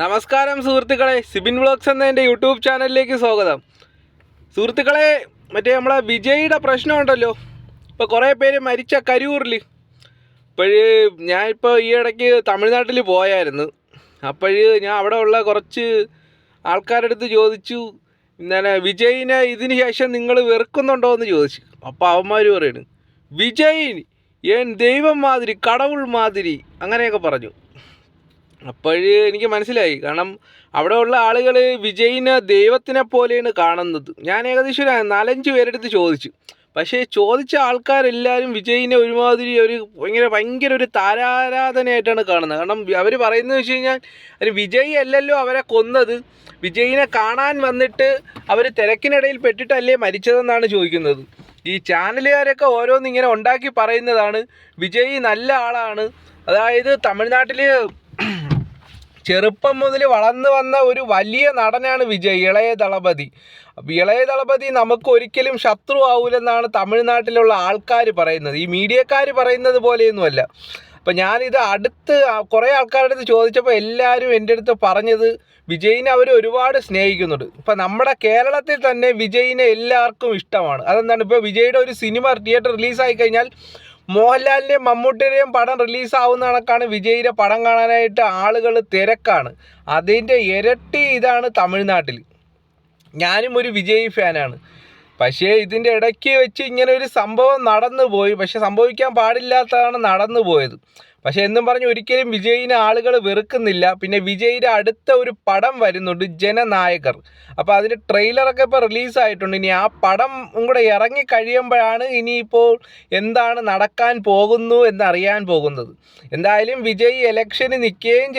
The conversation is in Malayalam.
നമസ്കാരം സുഹൃത്തുക്കളെ സിബിൻ വ്ളോഗ്സ് എന്ന എന്റെ യൂട്യൂബ് ചാനലിലേക്ക് സ്വാഗതം. സുഹൃത്തുക്കളെ മറ്റേ നമ്മളെ വിജയിയുടെ പ്രശ്നമുണ്ടല്ലോ. ഇപ്പോൾ കുറേ പേര് മരിച്ച കരൂറിൽ ഇപ്പോഴ് ഞാനിപ്പോൾ ഈ ഇടയ്ക്ക് തമിഴ്നാട്ടിൽ പോയായിരുന്നു. അപ്പോഴ് ഞാൻ അവിടെ ഉള്ള കുറച്ച് ആൾക്കാരുടെ അടുത്ത് ചോദിച്ചു ഇന്നലെ വിജയിനെ ഇതിന് ശേഷം നിങ്ങൾ വെറുക്കുന്നുണ്ടോ എന്ന് ചോദിച്ചു. അപ്പോൾ അവന്മാർ പറയുന്നു വിജയിൻ ഏൻ ദൈവം മാതിരി കടവുൾ മാതിരി അങ്ങനെയൊക്കെ പറഞ്ഞു. അപ്പോഴ് എനിക്ക് മനസ്സിലായി. കാരണം അവിടെ ഉള്ള ആളുകൾ വിജയിനെ ദൈവത്തിനെ പോലെയാണ് കാണുന്നത്. ഞാൻ ഏകദേശം ഒരു നാലഞ്ച് പേരെടുത്ത് ചോദിച്ചു. പക്ഷേ ചോദിച്ച ആൾക്കാരെല്ലാവരും വിജയിനെ ഒരുമാതിരി ഒരു ഭയങ്കര ഭയങ്കര ഒരു താരാരാധനയായിട്ടാണ് കാണുന്നത്. കാരണം അവർ പറയുന്നത് വെച്ച് കഴിഞ്ഞാൽ ഒരു വിജയ് അല്ലല്ലോ അവരെ കൊന്നത്. വിജയിനെ കാണാൻ വന്നിട്ട് അവർ തിരക്കിനിടയിൽ പെട്ടിട്ടല്ലേ മരിച്ചതെന്നാണ് ചോദിക്കുന്നത്. ഈ ചാനലുകാരൊക്കെ ഓരോന്നിങ്ങനെ ഉണ്ടാക്കി പറയുന്നതാണ് വിജയ് നല്ല ആളാണ്. അതായത് തമിഴ്നാട്ടിൽ ചെറുപ്പം മുതൽ വളർന്നു വന്ന ഒരു വലിയ നടനാണ് വിജയ് ഇളയ ദളപതി. ഇളയ ദളപതി നമുക്ക് ഒരിക്കലും ശത്രു ആവൂലെന്നാണ് തമിഴ്നാട്ടിലുള്ള ആൾക്കാർ പറയുന്നത്. ഈ മീഡിയക്കാർ പറയുന്നത് പോലെയൊന്നുമല്ല. അപ്പം ഞാനിത് അടുത്ത് കുറേ ആൾക്കാരുടെ അടുത്ത് ചോദിച്ചപ്പോൾ എല്ലാവരും എന്റെ അടുത്ത് പറഞ്ഞത് വിജയിനെ അവർ ഒരുപാട് സ്നേഹിക്കുന്നുണ്ട്. ഇപ്പം നമ്മുടെ കേരളത്തിൽ തന്നെ വിജയിനെ എല്ലാവർക്കും ഇഷ്ടമാണ്. അതെന്താണ്? ഇപ്പോൾ വിജയുടെ ഒരു സിനിമ തിയേറ്റർ റിലീസായി കഴിഞ്ഞാൽ മോഹൻലാലിന്റെയും മമ്മൂട്ടിയുടെയും പടം റിലീസാവുന്ന കണക്കാണ് വിജയിയുടെ പടം കാണാനായിട്ട് ആളുകൾ തിരക്കാണ്. അതിന്റെ ഇരട്ടി ഇതാണ് തമിഴ്നാട്ടിൽ ഞാനും ഒരു വിജയ് ഫാനാണ്. പക്ഷേ ഇതിന്റെ ഇടയ്ക്ക് വെച്ച് ഇങ്ങനെ ഒരു സംഭവം നടന്നു പോയി പക്ഷെ സംഭവിക്കാൻ പാടില്ലാത്തതാണ് നടന്നു പോയത് പക്ഷെ എന്നും പറഞ്ഞ് ഒരിക്കലും വിജയിനെ ആളുകൾ വെറുക്കുന്നില്ല. പിന്നെ വിജയിയുടെ അടുത്ത ഒരു പടം വരുന്നുണ്ട് ജനനായകർ. അപ്പോൾ അതിന്റെ ട്രെയിലറൊക്കെ ഇപ്പോൾ റിലീസായിട്ടുണ്ട്. ഇനി ആ പടം കൂടെ ഇറങ്ങി കഴിയുമ്പോഴാണ് ഇനിയിപ്പോൾ എന്താണ് നടക്കാൻ പോകുന്നു എന്നറിയാൻ പോകുന്നത്. എന്തായാലും വിജയ് ഇലക്ഷന് നിൽക്കുകയും